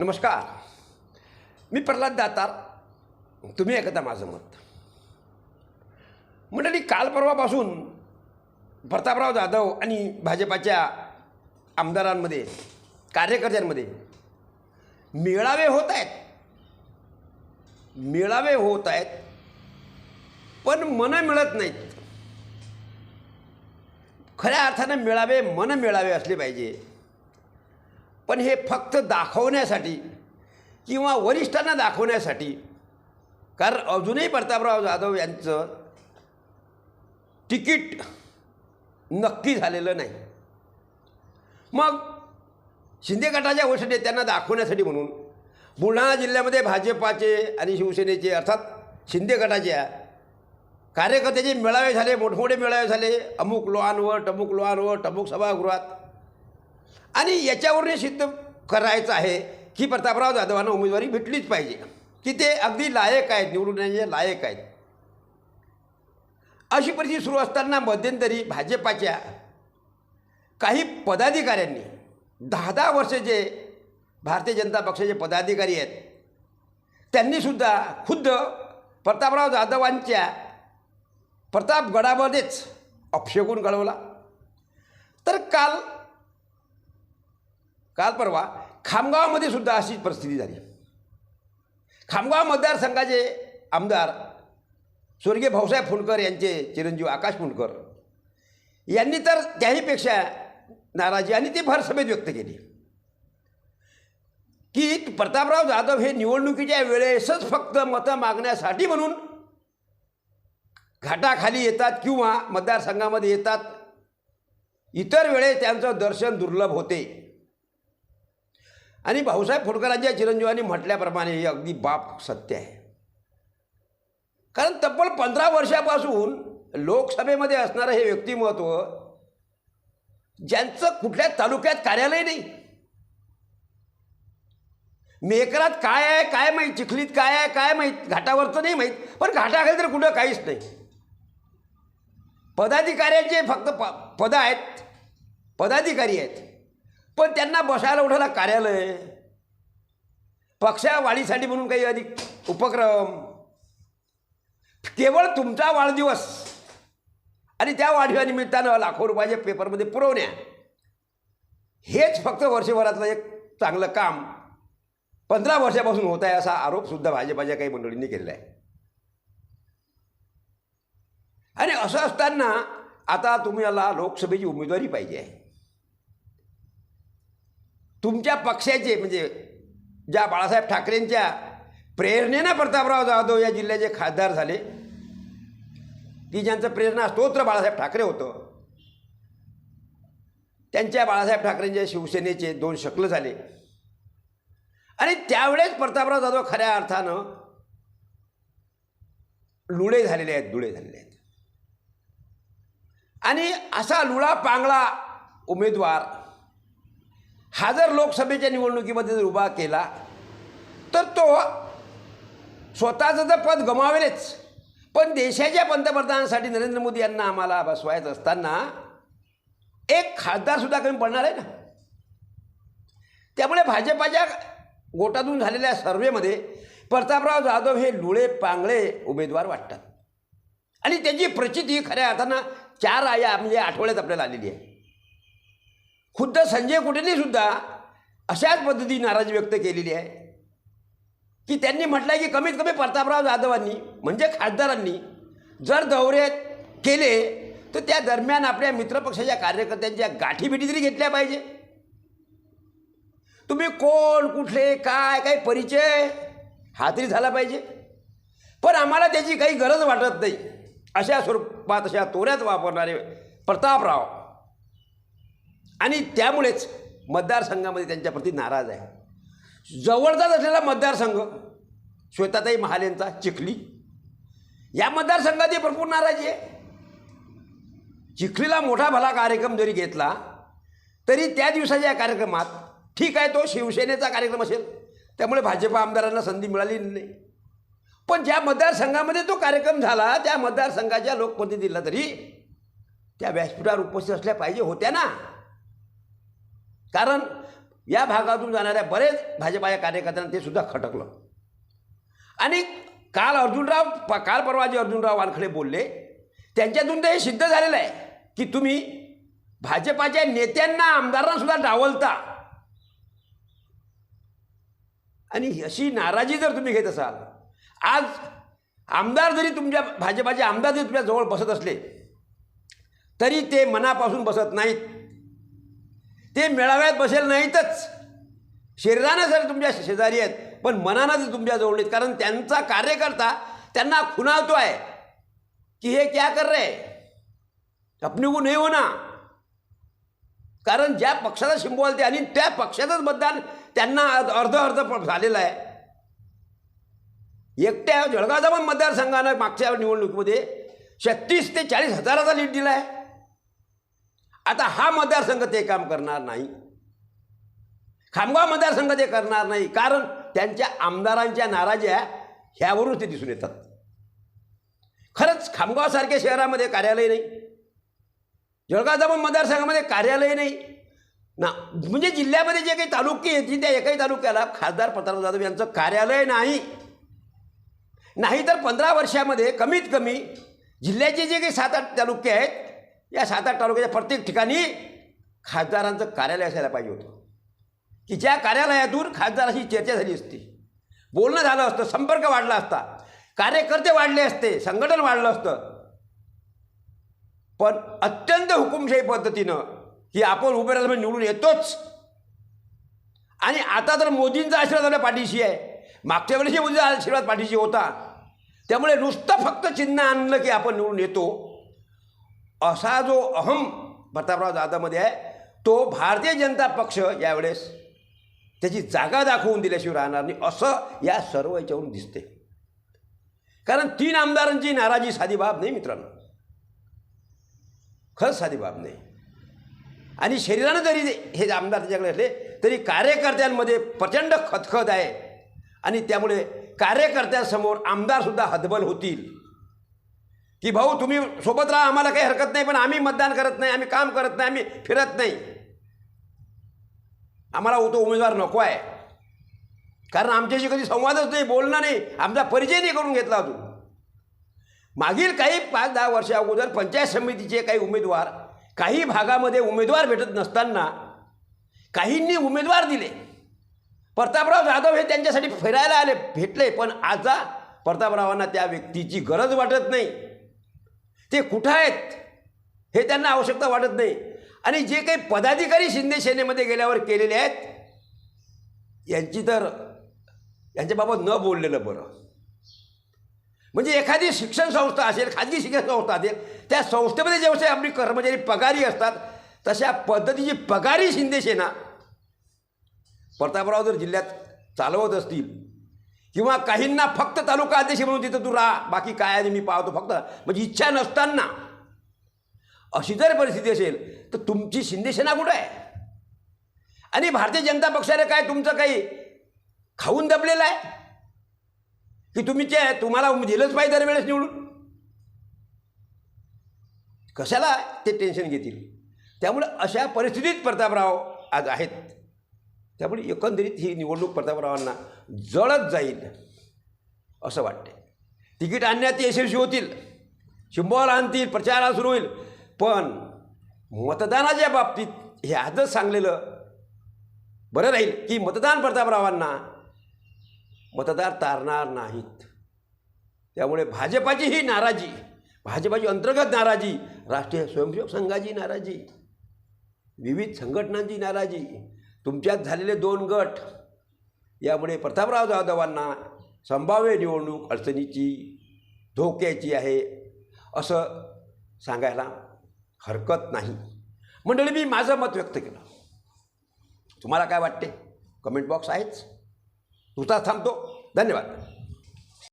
नमस्कार. मी प्रल्हाद दातार. तुम्ही ऐकता माझं मत. मंडळी काल परवापासून प्रतापराव जाधव आणि भाजपाच्या आमदारांमध्ये कार्यकर्त्यांमध्ये मेळावे होत आहेत. मेळावे होत आहेत पण मनं मिळत नाहीत. खऱ्या अर्थानं मेळावे मन मिळावे असले पाहिजे. पण हे फक्त दाखवण्यासाठी किंवा वरिष्ठांना दाखवण्यासाठी कारण अजूनही प्रतापराव जाधव यांचं तिकीट नक्की झालेलं नाही. मग शिंदे गटाच्या वरिष्ठ नेत्यांना दाखवण्यासाठी म्हणून बुलढाणा जिल्ह्यामध्ये भाजपाचे आणि शिवसेनेचे अर्थात शिंदे गटाच्या कार्यकर्त्याचे मेळावे झाले मोठमोठे मेळावे झाले. अमुक लोहांवर टमुक लोहांवर टमुक सभागृहात आणि याच्यावरून सिद्ध करायचं आहे की प्रतापराव जाधवांना उमेदवारी भेटलीच पाहिजे की ते अगदी लायक आहेत निवडून येण्याचे लायक आहेत. अशी परिस्थिती सुरू असताना मध्यंतरी भाजपाच्या काही पदाधिकाऱ्यांनी दहा दहा वर्ष जे भारतीय जनता पक्षाचे पदाधिकारी आहेत त्यांनीसुद्धा खुद्द प्रतापराव जाधवांच्या प्रतापगडामध्येच अपशगुन घडवला. तर काल काल परवा खामगावमध्ये सुद्धा अशीच परिस्थिती झाली. खामगाव मतदारसंघाचे आमदार स्वर्गीय भाऊसाहेब फुंडकर यांचे चिरंजीव आकाश फुंडकर यांनी तर त्याहीपेक्षा नाराजी आणि ती भरसभेत व्यक्त केली. की प्रतापराव जाधव हे निवडणुकीच्या वेळेसच फक्त मतं मागण्यासाठी म्हणून घाटाखाली येतात किंवा मतदारसंघामध्ये येतात इतर वेळेस त्यांचं दर्शन दुर्लभ होते. आणि भाऊसाहेब फुटकरांच्या चिरंजीवांनी म्हटल्याप्रमाणे हे अगदी बाप सत्य आहे. कारण तब्बल पंधरा वर्षापासून लोकसभेमध्ये असणारं हे व्यक्तिमत्व ज्यांचं कुठल्या तालुक्यात कार्यालय नाही. मेकरात काय आहे काय माहीत चिखलीत काय आहे काय माहीत घाटावरचं नाही माहीत पण घाटाखाली तर कुठं काहीच नाही. पदाधिकाऱ्यांचे फक्त प पदं आहेत पदाधिकारी आहेत. पण त्यांना बसायला उठायला कार्यालय. पक्षा वाढीसाठी म्हणून काही अधिक उपक्रम. केवळ तुमचा वाढदिवस. आणि त्या वाढदिवसानिमित्तानं लाखो रुपयाच्या पेपरमध्ये पुरवण्या. हेच फक्त वर्षभरातलं एक चांगलं काम. पंधरा वर्षापासून होत आहे असा आरोपसुद्धा भाजपाच्या काही मंडळींनी केलेला आहे. आणि असं असताना आता तुम्हाला लोकसभेची उमेदवारी पाहिजे आहे. तुमच्या पक्षाचे म्हणजे ज्या बाळासाहेब ठाकरेंच्या प्रेरणेनं प्रतापराव जाधव या जिल्ह्याचे खासदार झाले ती ज्यांचं प्रेरणा स्तोत्र बाळासाहेब ठाकरे होतं. त्यांच्या बाळासाहेब ठाकरेंच्या शिवसेनेचे दोन शकल झाले. आणि त्यावेळेस प्रतापराव जाधव खऱ्या अर्थानं लुळे झालेले आहेत दुळे झालेले आहेत. आणि असा लुळा पांगळा उमेदवार हा जर लोकसभेच्या निवडणुकीमध्ये जर उभा केला तर तो स्वतःचं तर पद गमावेलच. पण देशाच्या पंतप्रधानांसाठी नरेंद्र मोदी यांना आम्हाला बसवायचं असताना एक खासदारसुद्धा कमी पडणार आहे ना? त्यामुळे भाजपाच्या गोटातून झालेल्या सर्वेमध्ये प्रतापराव जाधव हे लुळे पांगळे उमेदवार वाटतात. आणि त्याची प्रचिती खऱ्या अर्थानं चार आया म्हणजे आठवड्यात आपल्याला आलेली आहे. खुद्द संजय कुटेने सुद्धा अशाच पद्धतीने नाराजी व्यक्त केलेली आहे. की त्यांनी म्हटलं की कमीत कमी प्रतापराव जाधवांनी म्हणजे खासदारांनी जर दौरे केले तर त्या दरम्यान आपल्या मित्रपक्षाच्या कार्यकर्त्यांच्या गाठीभेटी तरी घेतल्या पाहिजे. तुम्ही कोण कुठले काय काय परिचय हा तरी झाला पाहिजे. पण आम्हाला त्याची काही गरज वाटत नाही. अशा स्वरूपात अशा तोऱ्यात वापरणारे प्रतापराव आणि त्यामुळेच मतदारसंघामध्ये त्यांच्याप्रती नाराज आहे. जवळचाच असलेला मतदारसंघ श्वेताताई महाल यांचा चिखली. या मतदारसंघाची भरपूर नाराजी आहे. चिखलीला मोठा भला कार्यक्रम जरी घेतला तरी त्या दिवसाच्या कार्यक्रमात ठीक आहे तो शिवसेनेचा कार्यक्रम असेल. त्यामुळे भाजपा आमदारांना संधी मिळाली नाही. पण ज्या मतदारसंघामध्ये तो कार्यक्रम झाला त्या मतदारसंघाच्या लोकप्रतिनिधीला तरी त्या व्यासपीठावर उपस्थित असल्या पाहिजे होत्या ना. कारण या भागातून जाणाऱ्या बरेच भाजपाच्या कार्यकर्त्यांना ते सुद्धा खटकलं. आणि काल अर्जुनराव प काल परवा जे अर्जुनराव वानखडे बोलले त्यांच्यातून ते हे सिद्ध झालेलं आहे की तुम्ही भाजपाच्या नेत्यांना आमदारांना सुद्धा डावलता. आणि अशी नाराजी जर तुम्ही घेत असाल आज आमदार जरी तुमच्या भाजपाचे आमदार जरी तुमच्या जवळ बसत असले तरी ते मनापासून बसत नाहीत. ते मेळाव्यात बसेल नाहीतच. शरीरानं जर तुमच्या शेजारी आहेत पण मनानं ते तुमच्या जवळ नाहीत कारण त्यांचा कार्यकर्ता त्यांना खुनावतो आहे की हे क्या कर रहे? अपने को नाही होना. कारण ज्या पक्षाचा शिंबोल ते आणि त्या पक्षाचंच मतदान त्यांना अर्ध अर्ध झालेलं आहे. एकट्या जळगाव पण मतदारसंघानं मागच्या निवडणुकीमध्ये छत्तीस ते चाळीस हजाराचा लीड दिला आहे आता हा मतदारसंघ ते काम करणार नाही. खामगाव मतदारसंघ ते करणार नाही. कारण त्यांच्या आमदारांच्या नाराज्या ह्यावरून ते दिसून येतात. खरंच खामगावसारख्या शहरामध्ये कार्यालय नाही. जळगाव जामन मतदारसंघामध्ये कार्यालय नाही. ना म्हणजे जिल्ह्यामध्ये जे काही तालुके येतील त्या एकाही तालुक्याला खासदार प्रताप जाधव यांचं कार्यालय नाही. नाही तर पंधरा वर्षामध्ये कमीत कमी जिल्ह्याचे जे काही सात आठ तालुके आहेत या सात आठ तालुक्याच्या प्रत्येक ठिकाणी खासदारांचं कार्यालय असायला पाहिजे होतं. की ज्या कार्यालयातून खासदाराशी चर्चा झाली असती बोलणं झालं असतं संपर्क वाढला असता कार्यकर्ते वाढले असते संघटन वाढलं असतं. पण अत्यंत हुकुमशाही पद्धतीनं की आपण उभे राहिलं म्हणजे निवडून येतोच. आणि आता तर मोदींचा आशीर्वाद आपल्या पाठीशी आहे. मागच्या वर्षी मोदींचा आशीर्वाद पाठीशी होता. त्यामुळे नुसतं फक्त चिन्ह आणलं की आपण निवडून येतो. असा जो अहम प्रतापराव जाधवमध्ये आहे तो भारतीय जनता पक्ष यावेळेस त्याची जागा दाखवून दिल्याशिवाय राहणार नाही असं या सर्व याच्यावरून दिसते कारण तीन आमदारांची नाराजी साधी बाब नाही मित्रांनो. खरंच साधी बाब नाही. आणि शरीरानं जरी हे आमदार त्याच्याकडे असले तरी कार्यकर्त्यांमध्ये प्रचंड खतखत आहे. आणि त्यामुळे कार्यकर्त्यांसमोर आमदारसुद्धा हतबल होतील. की भाऊ तुम्ही सोबत राहा आम्हाला काही हरकत नाही पण आम्ही मतदान करत नाही आम्ही काम करत नाही आम्ही फिरत नाही. आम्हाला तो उमेदवार नको आहे. कारण आमच्याशी कधी संवादच नाही बोलणं नाही आमचा परिचय नाही करून घेतला अजून मागील काही पाच दहा वर्षा अगोदर पंचायत समितीचे काही उमेदवार काही भागामध्ये उमेदवार भेटत नसताना काहींनी उमेदवार दिले. प्रतापराव जाधव हे त्यांच्यासाठी फिरायला आले भेटले पण आता प्रतापरावांना त्या व्यक्तीची गरज वाटत नाही. ते कुठं आहेत? हे त्यांना आवश्यकता वाटत नाही. आणि जे काही पदाधिकारी शिंदे सेनेमध्ये गेल्यावर केलेले आहेत यांची तर यांच्याबाबत न बोललेलं बरं. म्हणजे एखादी शिक्षण संस्था असेल खाजगी शिक्षण संस्था असेल त्या संस्थेमध्ये जेव्हा आपली कर्मचारी पगारी असतात तशा पद्धतीची पगारी शिंदे सेना प्रतापराव जर जिल्ह्यात चालवत असतील किंवा काहींना फक्त तालुका अध्यक्ष म्हणून तिथं तू राहा. बाकी काय आहे मी पाहतो फक्त. म्हणजे इच्छा नसताना. अशी जर परिस्थिती असेल तर तुमची शिंदेसेना कुठं आहे? आणि भारतीय जनता पक्षाने काय तुमचं काही खाऊन दबलेलं आहे? की तुम्ही जे तुम्हाला दिलंच पाहिजे दरवेळेस निवडून? कशाला ते टेन्शन घेतील? त्यामुळे अशा परिस्थितीत प्रतापराव आज आहेत. त्यामुळे एकंदरीत ही निवडणूक प्रतापरावांना जळत जाईल असं वाटते तिकीट आणण्यात ते यशस्वी होतील शिंबोला आणतील प्रचारा सुरू होईल पण मतदानाच्या बाबतीत हे आजच सांगलेलं बरं राहील की मतदान प्रतापरावांना मतदार तारणार नाहीत. त्यामुळे भाजपाची ही नाराजी भाजपाची अंतर्गत नाराजी राष्ट्रीय स्वयंसेवक संघाची नाराजी विविध संघटनांची नाराजी तुमच्यात झालेले दोन गट यामुळे प्रतापराव जाधवांना संभाव्य निवडणूक अडचणीची धोक्याची आहे असं सांगायला हरकत नाही. मंडळी मी माझं मत व्यक्त केलं. तुम्हाला काय वाटते? कमेंट बॉक्स आहेच. तुझाच थांबतो. धन्यवाद.